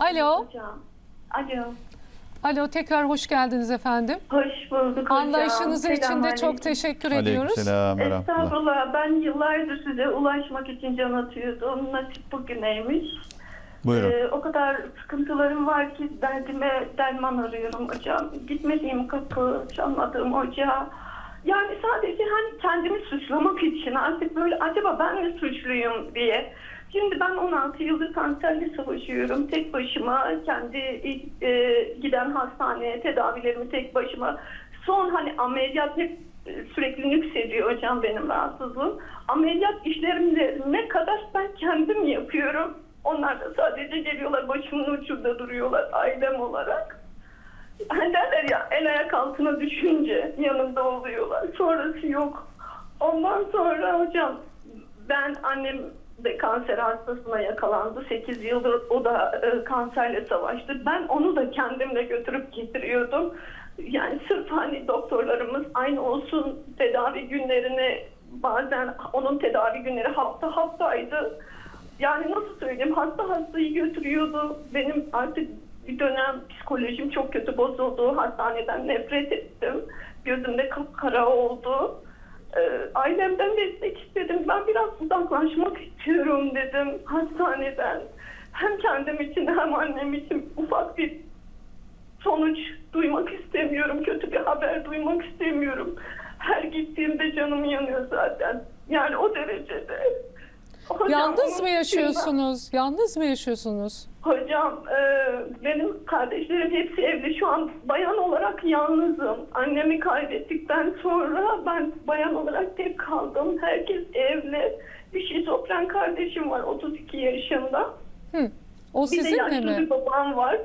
Alo. Hocam. Alo. Alo tekrar hoş geldiniz efendim. Hoş bulduk hocam. Anlayışınız için de çok teşekkür ediyoruz. Aleykümselam ve rahmetullah. Estağfurullah. Ben yıllardır size ulaşmak için can atıyordum. Nasip bugüneymiş. Buyurun. Ee, o kadar sıkıntılarım var ki derdime derman arıyorum hocam. Gitmediğim kapı, çalmadığım ocağı. Yani sadece hani kendimi suçlamak için artık böyle acaba ben mi suçluyum diye. Şimdi ben 16 yıldır kanserle savaşıyorum. Tek başıma kendi e, giden hastaneye tedavilerimi tek başıma. Son hani ameliyat hep e, sürekli nüksediyor hocam benim rahatsızlığım. Ameliyat işlerimde ne kadar ben kendim yapıyorum. Onlar da sadece geliyorlar başımın ucunda duruyorlar ailem olarak. Hani derler ya el ayak altına düşünce yanında oluyorlar. Sonrası yok. Ondan sonra hocam ben annem de kanser hastasına yakalandı. 8 yıldır o da e, kanserle savaştı. Ben onu da kendimle götürüp getiriyordum. Yani sırf hani doktorlarımız aynı olsun tedavi günlerini bazen onun tedavi günleri hafta haftaydı. Yani nasıl söyleyeyim hasta hastayı götürüyordu. Benim artık bir dönem psikolojim çok kötü bozuldu. Hastaneden nefret ettim. Gözümde kapkara oldu. Ee, ailemden destek istedim. Ben biraz uzaklaşmak istiyorum dedim hastaneden. Hem kendim için hem annem için ufak bir sonuç duymak istemiyorum. Kötü bir haber duymak istemiyorum. Her gittiğimde canım yanıyor zaten. Yani o derecede. Hocam, Yalnız mı yaşıyorsunuz? Yalnız mı yaşıyorsunuz? Hocam e, benim kardeşlerim hepsi evli. Şu an bayan olarak yalnızım. Annemi kaybettikten sonra ben bayan olarak tek kaldım. Herkes evli. Bir şizofren kardeşim var 32 yaşında. Hı. O Bir de sizinle yaşlı mi? bir babam var.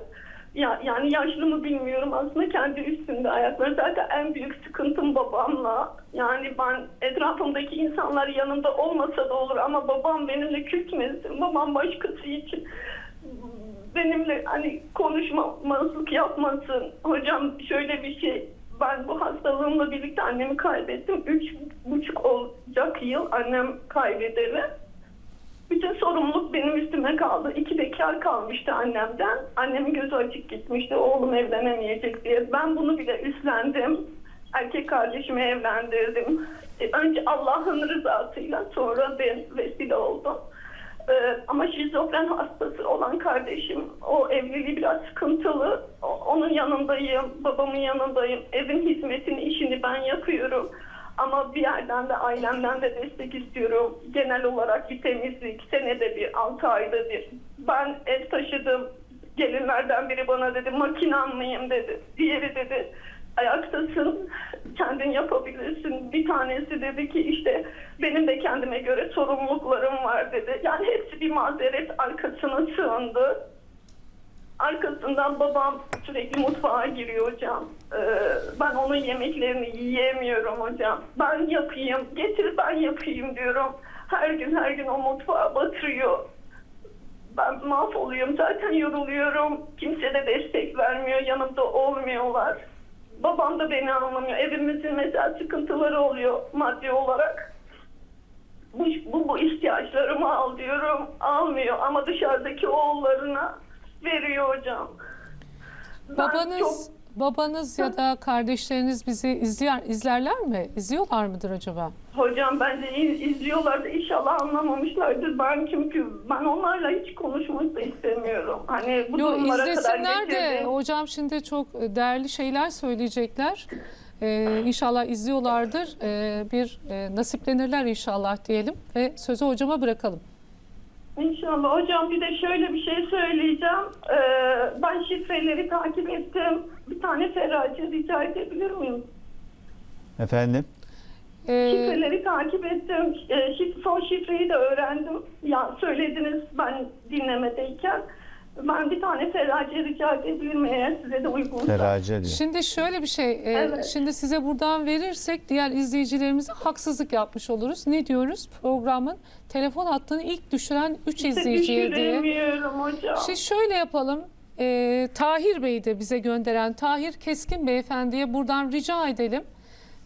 Ya, yani yaşlı mı bilmiyorum aslında kendi üstünde ayakları. Zaten en büyük sıkıntım babamla. Yani ben etrafımdaki insanlar yanımda olmasa da olur ama babam benimle küsmesin. Babam başkası için benimle hani konuşmamazlık yapmasın. Hocam şöyle bir şey ben bu hastalığımla birlikte annemi kaybettim. Üç buçuk olacak yıl annem kaybedeli. Bütün sorumluluk benim üstüme kaldı. İki bekar kalmıştı annemden. Annemin gözü açık gitmişti. Oğlum evlenemeyecek diye. Ben bunu bile üstlendim. Erkek kardeşimi evlendirdim. E, Önce Allah'ın rızasıyla sonra ben vesile oldum. Ee, ama şizofren hastası olan kardeşim o evliliği biraz sıkıntılı. O- onun yanındayım, babamın yanındayım. Evin hizmetini, işini ben yapıyorum. Ama bir yerden de ailemden de destek istiyorum. Genel olarak bir temizlik, senede bir, altı ayda bir. Ben ev taşıdım. Gelinlerden biri bana dedi, makinan mıyım dedi. Diğeri dedi, ayaktasın, kendin yapabilirsin. Bir tanesi dedi ki işte benim de kendime göre sorumluluklarım var dedi. Yani hepsi bir mazeret arkasına sığındı. Arkasından babam sürekli mutfağa giriyor hocam. Ee, ben onun yemeklerini yiyemiyorum hocam. Ben yapayım, getir ben yapayım diyorum. Her gün her gün o mutfağa batırıyor. Ben mahvoluyorum zaten yoruluyorum. Kimse de destek vermiyor, yanımda olmuyorlar. Babam da beni anlamıyor. Evimizin mesela sıkıntıları oluyor maddi olarak. Bu, bu, bu ihtiyaçlarımı al diyorum. Almıyor ama dışarıdaki oğullarına veriyor hocam. Ben Babanız çok- babanız ya da kardeşleriniz bizi izleyer izlerler mi? İzliyorlar mıdır acaba? Hocam bence iz- izliyorlar da inşallah anlamamışlardır. Ben çünkü ben onlarla hiç konuşmak da istemiyorum. Hani bu Yo durumlara kadar izlesinler de getirdim. hocam şimdi çok değerli şeyler söyleyecekler. Ee, inşallah izliyorlardır. Ee, bir e, nasiplenirler inşallah diyelim ve sözü hocama bırakalım. İnşallah. Hocam bir de şöyle bir şey söyleyeceğim. Ee, ben şifreleri takip ettim. Bir tane Ferracı rica edebilir miyim? Efendim? Ee, Şifreleri takip ettim. Ee, şif- son şifreyi de öğrendim. Ya söylediniz ben dinlemedeyken. Ben bir tane Ferracı rica edebilir miyim eğer size de uygunsa? Ferace diyor. Şimdi şöyle bir şey, e, Evet. şimdi size buradan verirsek diğer izleyicilerimize haksızlık yapmış oluruz. Ne diyoruz? Programın telefon hattını ilk düşüren 3 İşte izleyiciye diye. düşüremiyorum hocam. Şimdi şöyle yapalım. E, Tahir Bey'i de bize gönderen Tahir Keskin Beyefendi'ye buradan rica edelim.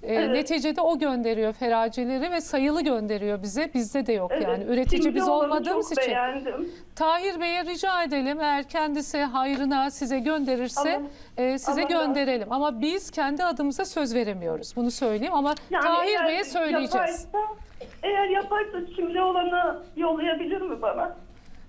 E, Evet. Neticede o gönderiyor feraceleri ve sayılı gönderiyor bize. Bizde de yok yani. Üretici Şimdi biz olmadığımız için. beğendim. Tahir Bey'e rica edelim eğer kendisi hayrına size gönderirse Ama- e, size ama- gönderelim. Ama biz kendi adımıza söz veremiyoruz. Bunu söyleyeyim ama Yani Tahir Bey'e söyleyeceğiz. Yaparsa, eğer yaparsa şimdi olanı yollayabilir mi bana?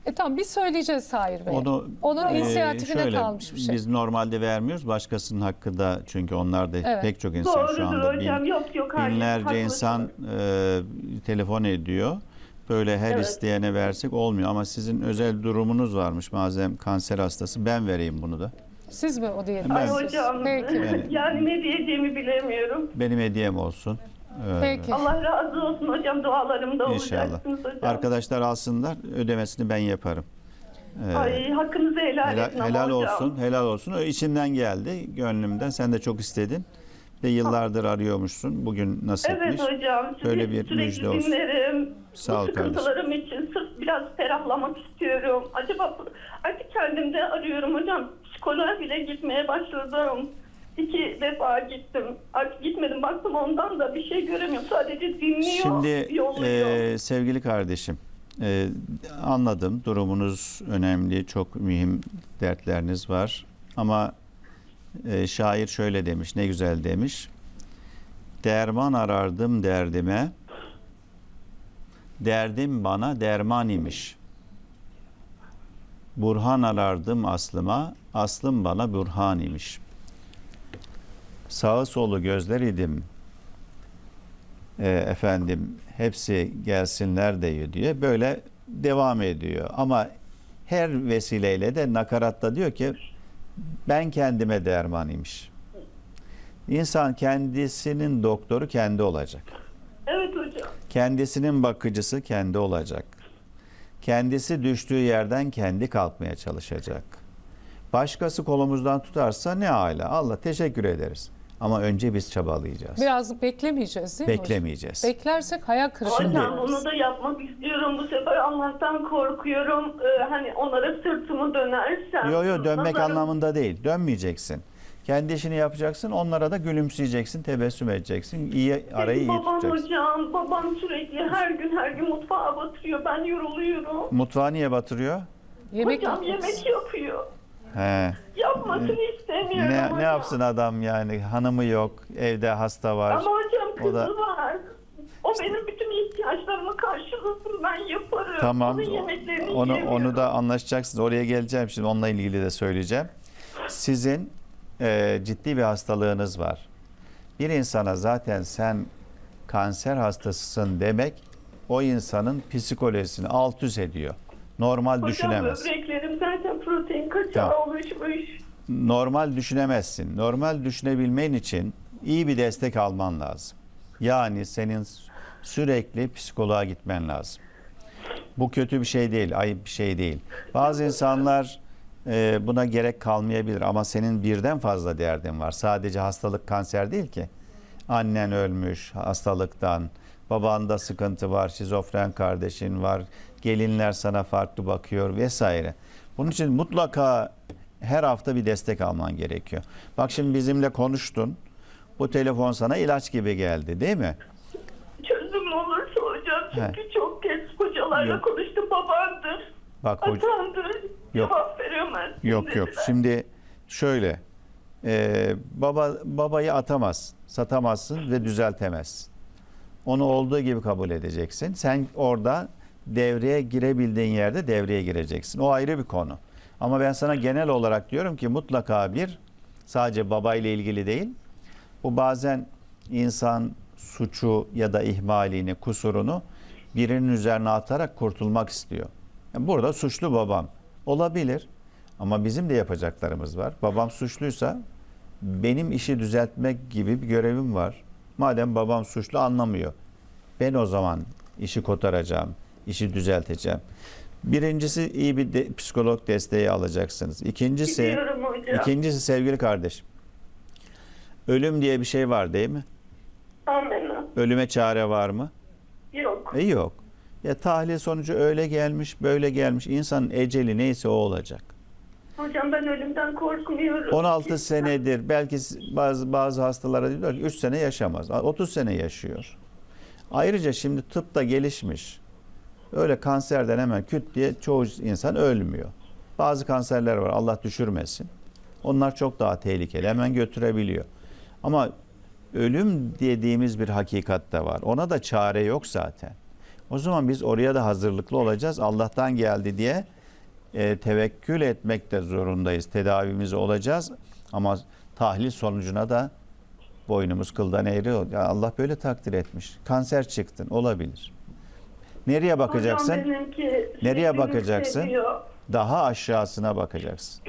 E tamam biz söyleyeceğiz Tahir Bey'e. Onu Onun e, inisiyatifine şöyle, kalmış bir şey. Biz normalde vermiyoruz. Başkasının hakkı da çünkü onlar da Evet. pek çok insan şu Doğrudur anda bin- hocam. yok yok. hayır, binlerce haklısın. insan e, telefon ediyor. Böyle her Evet. isteyene versek olmuyor ama sizin özel durumunuz varmış. Madem kanser hastası ben vereyim bunu da. Siz mi o diyelim? Ay Ben- hocam. Peki. Yani- Yani ne diyeceğimi bilemiyorum. Benim hediyem olsun. Peki. Allah razı olsun hocam. Dualarımda İnşallah. olacaksınız hocam. Arkadaşlar alsınlar ödemesini ben yaparım. Ee, Ay hakkınızı helal, helal, edin ama helal hocam. olsun, helal olsun. O içimden geldi, gönlümden. Sen de çok istedin. Ve yıllardır arıyormuşsun. Bugün nasipmiş. Evet hocam. Sizi Böyle bir sürekli müjde olsun. dinlerim. Sağ ol Bu sıkıntılarım için sırf biraz ferahlamak istiyorum. Acaba artık kendimde arıyorum hocam. Psikoloğa bile gitmeye başladım. İki defa gittim. Artık gitmedim. Baktım ondan da bir şey göremiyorum. Sadece dinliyor, Şimdi yolluyor. e, sevgili kardeşim, e, anladım durumunuz önemli, çok mühim dertleriniz var. Ama e, şair şöyle demiş, ne güzel demiş. Derman arardım derdime, derdim bana derman imiş. Burhan arardım aslıma, aslım bana burhan imiş. Sağı solu gözler idim, e, efendim hepsi gelsinler diyor diye böyle devam ediyor. Ama her vesileyle de nakaratta diyor ki ben kendime dermanıymış. İnsan kendisinin doktoru kendi olacak. Evet hocam. Kendisinin bakıcısı kendi olacak. Kendisi düştüğü yerden kendi kalkmaya çalışacak. Başkası kolumuzdan tutarsa ne âlâ. Allah teşekkür ederiz. Ama önce biz çabalayacağız. Biraz beklemeyeceğiz değil mi hocam? Beklemeyeceğiz. Beklersek hayal kırıklığı. Şimdi- Hocam onu da yapmak istiyorum. Bu sefer Allah'tan korkuyorum. Ee, hani onlara sırtımı dönersem. Yo yo dönmek nazarım- anlamında değil. Dönmeyeceksin. Kendi işini yapacaksın. Onlara da gülümseyeceksin, tebessüm edeceksin. İyi arayı iyi Benim babam tutacaksın. hocam, babam sürekli her gün her gün mutfağa batırıyor. Ben yoruluyorum. Mutfağı niye batırıyor? Yemek hocam yapıyoruz. yemek yapıyor. He. Yapmasını istemiyorum Ne, hocam. ne yapsın adam yani? Hanımı yok, evde hasta var. Ama hocam kızı da- var. O benim bütün ihtiyaçlarımı karşılasın. Ben yaparım. Tamam. Onun yemeklerini Onu onu da anlaşacaksınız. Oraya geleceğim şimdi. Onunla ilgili de söyleyeceğim. Sizin e, ciddi bir hastalığınız var. Bir insana zaten sen kanser hastasısın demek o insanın psikolojisini alt üst ediyor. Normal Hocam düşünemez. böbreklerim zaten protein kaçağı Tamam. oluşmuş. Normal düşünemezsin. Normal düşünebilmen için iyi bir destek alman lazım. Yani senin sürekli psikoloğa gitmen lazım. Bu kötü bir şey değil, ayıp bir şey değil. Bazı insanlar e, buna gerek kalmayabilir ama senin birden fazla derdin var. Sadece hastalık kanser değil ki. Annen ölmüş hastalıktan, babanda sıkıntı var, şizofren kardeşin var, gelinler sana farklı bakıyor vesaire. Bunun için mutlaka her hafta bir destek alman gerekiyor. Bak şimdi bizimle konuştun. Bu telefon sana ilaç gibi geldi değil mi? Çözüm olursa hocam çünkü çok kez hocalarla Yok. konuştum babandır. Bak hoca, Atandır. Yok. Cevap veremez. Yok yok. Şimdi şöyle. e, baba babayı atamaz, satamazsın ve düzeltemezsin. Onu olduğu gibi kabul edeceksin. Sen orada devreye girebildiğin yerde devreye gireceksin. O ayrı bir konu. Ama ben sana genel olarak diyorum ki mutlaka bir sadece babayla ilgili değil. Bu bazen insan suçu ya da ihmalini, kusurunu birinin üzerine atarak kurtulmak istiyor. Yani burada suçlu babam. Olabilir. Ama bizim de yapacaklarımız var. Babam suçluysa benim işi düzeltmek gibi bir görevim var. Madem babam suçlu anlamıyor. Ben o zaman işi kotaracağım, işi düzelteceğim. Birincisi iyi bir de, psikolog desteği alacaksınız. İkincisi, ikincisi sevgili kardeşim. Ölüm diye bir şey var değil mi? Amenna. Ölüme çare var mı? Yok. E yok. Ya tahlil sonucu öyle gelmiş, böyle gelmiş. İnsanın eceli neyse o olacak. Hocam ben ölümden korkmuyorum. 16 senedir belki bazı bazı hastalara diyorlar ki 3 sene yaşamaz. 30 sene yaşıyor. Ayrıca şimdi tıp da gelişmiş. Öyle kanserden hemen küt diye çoğu insan ölmüyor. Bazı kanserler var Allah düşürmesin. Onlar çok daha tehlikeli hemen götürebiliyor. Ama ölüm dediğimiz bir hakikat de var. Ona da çare yok zaten. O zaman biz oraya da hazırlıklı olacağız. Allah'tan geldi diye e, tevekkül etmek de zorundayız. Tedavimiz olacağız ama tahlil sonucuna da boynumuz kıldan eğri. Ya Allah böyle takdir etmiş. Kanser çıktın olabilir. Nereye bakacaksın? Benimki Nereye bakacaksın? Daha aşağısına bakacaksın.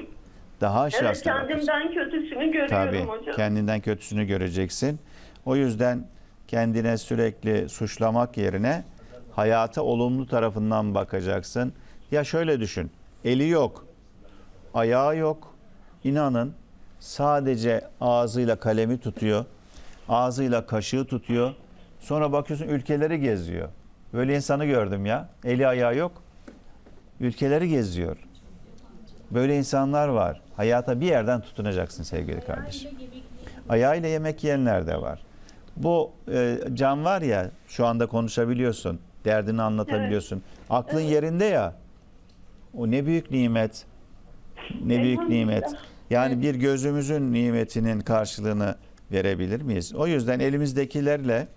Daha Evet aşağısına bakacaksın. kendimden kötüsünü görüyorum Tabii hocam. kendinden kötüsünü göreceksin. O yüzden kendine sürekli suçlamak yerine hayata olumlu tarafından bakacaksın. Ya şöyle düşün. Eli yok. Ayağı yok. İnanın sadece ağzıyla kalemi tutuyor. Ağzıyla kaşığı tutuyor. Sonra bakıyorsun ülkeleri geziyor. Böyle insanı gördüm ya. Eli ayağı yok. Ülkeleri geziyor. Böyle insanlar var. Hayata bir yerden tutunacaksın sevgili kardeşim. Ayağıyla yemek yiyenler de var. Bu e, can var ya şu anda konuşabiliyorsun. Derdini anlatabiliyorsun. Aklın yerinde ya. O ne büyük nimet. Ne büyük nimet. Yani bir gözümüzün nimetinin karşılığını verebilir miyiz? O yüzden elimizdekilerle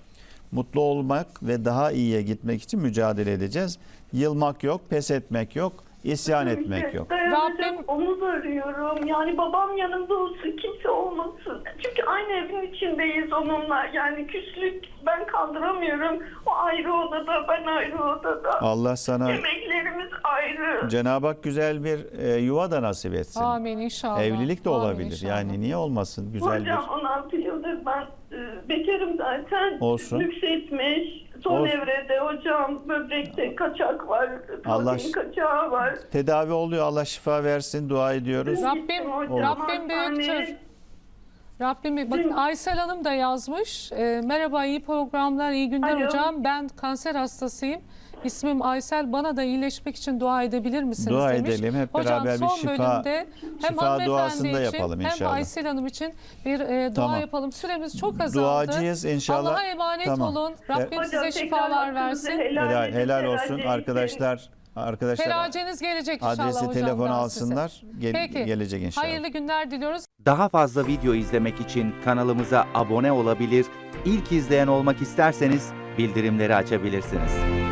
mutlu olmak ve daha iyiye gitmek için mücadele edeceğiz. Yılmak yok, pes etmek yok, isyan etmek yok. Dayanacak Rabbim- omuz arıyorum. Yani babam yanımda olsun, kimse olmasın. Çünkü aynı evin içindeyiz onunla. Yani küslük ben kaldıramıyorum. O ayrı odada, ben ayrı odada. Allah sana Yemeklerimiz ayrı. Cenab-ı Hak güzel bir e, yuva da nasip etsin. Amin inşallah. Evlilik de Amin olabilir. inşallah. Yani niye olmasın? Güzel Hocam bir 16 yıldır ben e, bekarım zaten. Olsun. Yükseltmiş. Son Olsun. evrede hocam böbrekte kaçak var. Allah- kaçağı var. tedavi oluyor. Allah şifa versin. Dua ediyoruz. Rabbim- hocam Rabbim büyüktür. Rabbim bir- bakın Aysel Hanım da yazmış. Ee, merhaba iyi programlar, iyi günler Alo. hocam. Ben kanser hastasıyım. İsmim Aysel. Bana da iyileşmek için dua edebilir misiniz Dua demiş. edelim. Hep Hocam beraber bir son şifa- bölümde hem şifa duasını da için yapalım hem inşallah. Aysel Hanım için bir e, dua Tamam. yapalım. Süremiz çok azaldı. Duacıyız inşallah. Allah'a emanet Tamam. olun. Rabbim Hocam size şifalar versin. Helal, helal helal olsun arkadaşlar. Arkadaşlar Felaceniz gelecek inşallah adresi telefonu daha size. alsınlar. Gel- Peki. gelecek inşallah. Hayırlı günler diliyoruz. Daha fazla video izlemek için kanalımıza abone olabilir, ilk izleyen olmak isterseniz bildirimleri açabilirsiniz.